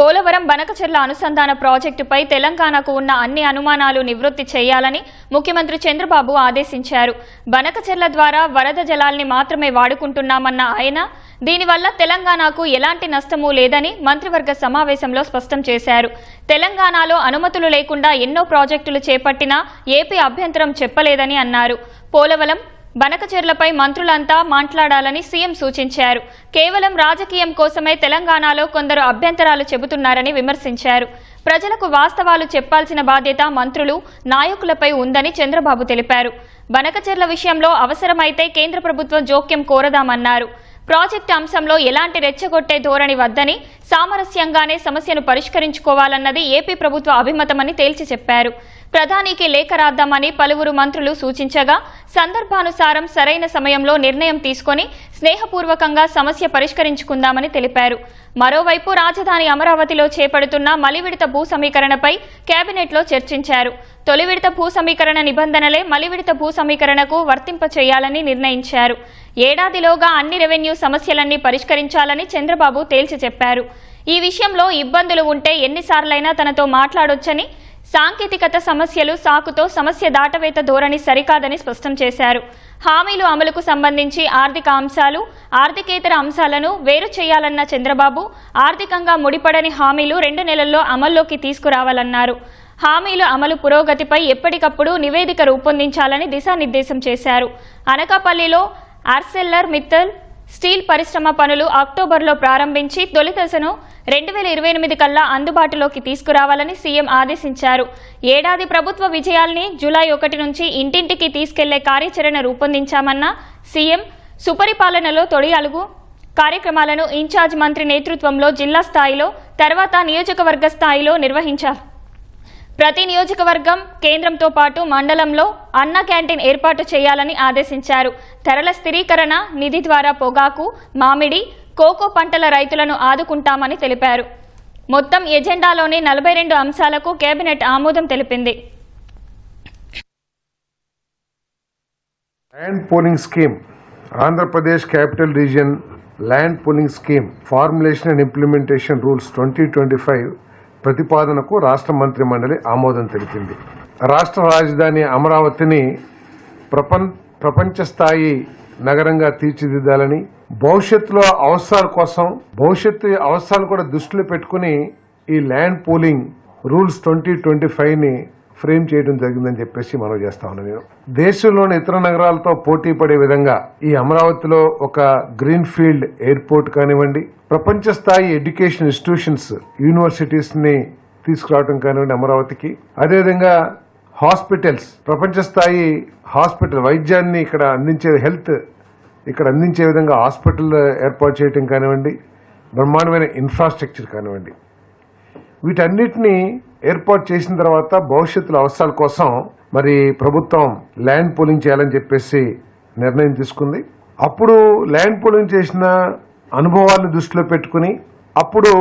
పోలవరం బనకచెర్ల అనుసంధాన ప్రాజెక్టుపై తెలంగాణకు ఉన్న అన్ని అనుమానాలు నివృత్తి చేయాలని ముఖ్యమంత్రి చంద్రబాబు ఆదేశించారు. బనకచెర్ల ద్వారా వరద జలాల్ని మాత్రమే వాడుకుంటున్నామన్న ఆయన దీనివల్ల తెలంగాణకు ఎలాంటి నష్టమూ లేదని మంత్రివర్గ సమావేశంలో స్పష్టం చేశారు. తెలంగాణలో అనుమతులు లేకుండా ఎన్నో ప్రాజెక్టులు చేపట్టినా ఏపీ అభ్యంతరం చెప్పలేదని అన్నారు. పోలవరం బనకచెర్లపై మంత్రులంతా మాట్లాడాలని సీఎం సూచించారు. కేవలం రాజకీయం కోసమే తెలంగాణలో కొందరు అభ్యంతరాలు చెబుతున్నారని విమర్శించారు. ప్రజలకు వాస్తవాలు చెప్పాల్సిన బాధ్యత మంత్రులు నాయకులపై ఉందని చంద్రబాబు తెలిపారు. బనకచెర్ల విషయంలో అవసరమైతే కేంద్ర ప్రభుత్వం జోక్యం కోరదామన్నారు. ప్రాజెక్టు అంశంలో ఎలాంటి రెచ్చగొట్టే ధోరణి వద్దని సామరస్యంగానే సమస్యను పరిష్కరించుకోవాలన్నది ఏపీ ప్రభుత్వ అభిమతమని తేల్చి చెప్పారు. ప్రధానికి లేఖ రాద్దామని పలువురు మంత్రులు సూచించగా సందర్భానుసారం సరైన సమయంలో నిర్ణయం తీసుకొని స్నేహపూర్వకంగా సమస్య పరిష్కరించుకుందామని తెలిపారు. మరోవైపు రాజధాని అమరావతిలో చేపడుతున్న మలివిడత భూ సమీకరణపై కేబినెట్లో చర్చించారు. తొలి విడత భూ సమీకరణ నిబంధనలే మలివిడత భూ సమీకరణకు వర్తింప చేయాలని నిర్ణయించారు. ఏడాదిలోగా అన్ని రెవెన్యూ సమస్యలన్నీ పరిష్కరించాలని చంద్రబాబు తేల్చి చెప్పారు. ఈ విషయంలో ఇబ్బందులు ఉంటే ఎన్నిసార్లైనా తనతో మాట్లాడొచ్చని సాంకేతికత సమస్యలు సాకుతో సమస్య దాటవేత ధోరణి సరికాదని స్పష్టం చేశారు. హామీలు అమలుకు సంబంధించి ఆర్థిక అంశాలు ఆర్థికేతర అంశాలను వేరు చేయాలన్న చంద్రబాబు ఆర్థికంగా ముడిపడని హామీలు రెండు నెలల్లో అమల్లోకి తీసుకురావాలన్నారు. హామీల అమలు పురోగతిపై ఎప్పటికప్పుడు నివేదిక రూపొందించాలని దిశానిర్దేశం చేశారు. అనకాపల్లిలో ఆర్సెల్లర్ మిత్తల్ స్టీల్ పరిశ్రమ పనులు అక్టోబర్లో ప్రారంభించి తొలి దశను రెండు వేల ఇరవై ఎనిమిది కల్లా అందుబాటులోకి తీసుకురావాలని సీఎం ఆదేశించారు. ఏడాది ప్రభుత్వ విజయాల్ని జూలై ఒకటి నుంచి ఇంటింటికి తీసుకెళ్ళే కార్యాచరణ రూపొందించామన్న సీఎం సుపరిపాలనలో తొలి అలుగు కార్యక్రమాలను ఇన్ఛార్జ్ మంత్రి నేతృత్వంలో జిల్లా స్థాయిలో తర్వాత నియోజకవర్గ స్థాయిలో నిర్వహించారు. ప్రతి నియోజకవర్గం కేంద్రంతో పాటు మండలంలో అన్న క్యాంటీన్ ఏర్పాటు చేయాలని ఆదేశించారు. ధరల స్థిరీకరణ నిధి ద్వారా పొగాకు మామిడి కోకో పంటల రైతులను ఆదుకుంటామని తెలిపారు. మొత్తం ఎజెండాలోని నలభై రెండు అంశాలకు కేబినెట్ ఆమోదం తెలిపింది. Land pooling scheme Andhra Pradesh capital region land pooling scheme formulation and implementation rules twenty twenty five ప్రతిపాదనకు రాష్ట్ర మంత్రి మండలి ఆమోదం తెలిపింది. రాష్ట్ర రాజధాని అమరావతిని ప్రపం ప్రపంచ స్థాయి నగరంగా తీర్చిదిద్దాలని భవిష్యత్తులో అవసరాల కోసం భవిష్యత్తు అవసరాలు కూడా దృష్టిలో పెట్టుకుని ఈ land pooling rules twenty twenty ఫైవ్ని frame చేయడం జరిగిందని చెప్పేసి మనం చేస్తా ఉన్నాను నేను. దేశంలోని ఇతర నగరాలతో పోటీ పడే విధంగా ఈ అమరావతిలో ఒక గ్రీన్ ఫీల్డ్ ఎయిర్పోర్ట్ కానివ్వండి ప్రపంచ స్థాయి ఎడ్యుకేషన్ ఇన్స్టిట్యూషన్స్ యూనివర్సిటీస్ని తీసుకురావడం కానివ్వండి అమరావతికి. అదేవిధంగా హాస్పిటల్స్ ప్రపంచ స్థాయి హాస్పిటల్ వైద్యాన్ని ఇక్కడ అందించే హెల్త్ ఇక్కడ అందించే విధంగా హాస్పిటల్ ఏర్పాటు చేయడం కానివ్వండి బ్రహ్మాండమైన ఇన్ఫ్రాస్ట్రక్చర్ కానివ్వండి. వీటన్నిటిని ఏర్పాటు చేసిన తర్వాత భవిష్యత్తులో అవసరాల కోసం మరి ప్రభుత్వం ల్యాండ్ పూలింగ్ చేయాలని చెప్పేసి నిర్ణయం తీసుకుంది. అప్పుడు ల్యాండ్ పూలింగ్ చేసిన అనుభవాలను దృష్టిలో పెట్టుకుని అప్పుడు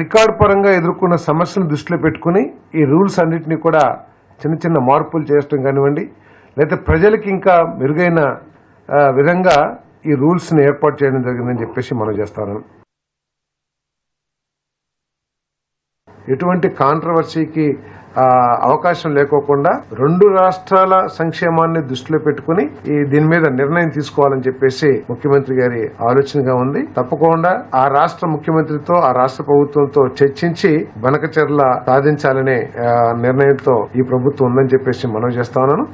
రికార్డ్ పరంగా ఎదుర్కొన్న సమస్యలను దృష్టిలో పెట్టుకుని ఈ రూల్స్ అన్నింటినీ కూడా చిన్న చిన్న మార్పులు చేయడం కానివ్వండి లేకపోతే ప్రజలకి ఇంకా మెరుగైన విధంగా ఈ రూల్స్ని ఏర్పాటు చేయడం జరిగిందని చెప్పేసి మనం చేస్తాను. ఎటువంటి కాంట్రవర్సీకి అవకాశం లేకోకుండా రెండు రాష్ట్రాల సంక్షేమాన్ని దృష్టిలో పెట్టుకుని ఈ దీని మీద నిర్ణయం తీసుకోవాలని చెప్పేసి ముఖ్యమంత్రి గారి ఆలోచనగా ఉంది. తప్పకుండా ఆ రాష్ట్ర ముఖ్యమంత్రితో ఆ రాష్ట్ర ప్రభుత్వంతో చర్చించి బనకచెర్ల సాధించాలనే నిర్ణయంతో ఈ ప్రభుత్వం ఉందని చెప్పేసి మనం చేస్తా ఉన్నాను.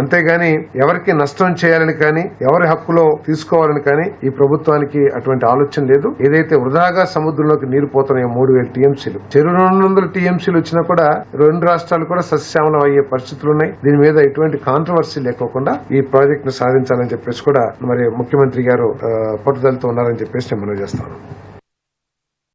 అంతేగాని ఎవరికి నష్టం చేయాలని కానీ ఎవరి హక్కులో తీసుకోవాలని కానీ ఈ ప్రభుత్వానికి అటువంటి ఆలోచన లేదు. ఏదైతే వృధాగా సముద్రంలోకి నీరు పోతున్నాయో మూడు వేల టీఎంసీలు చెరువు రెండు వందల టీఎంసీలు వచ్చినా కూడా రెండు రాష్ట్రాలు కూడా సస్యశ్యామలం అయ్యే పరిస్థితులు ఉన్నాయి. దీని మీద ఎటువంటి కాంట్రవర్సీ లేకోకుండా ఈ ప్రాజెక్ట్ను సాధించాలని చెప్పేసి కూడా మరి ముఖ్యమంత్రి గారు పట్టుదలతో ఉన్నారని చెప్పేసి నేను మనం చేస్తాను.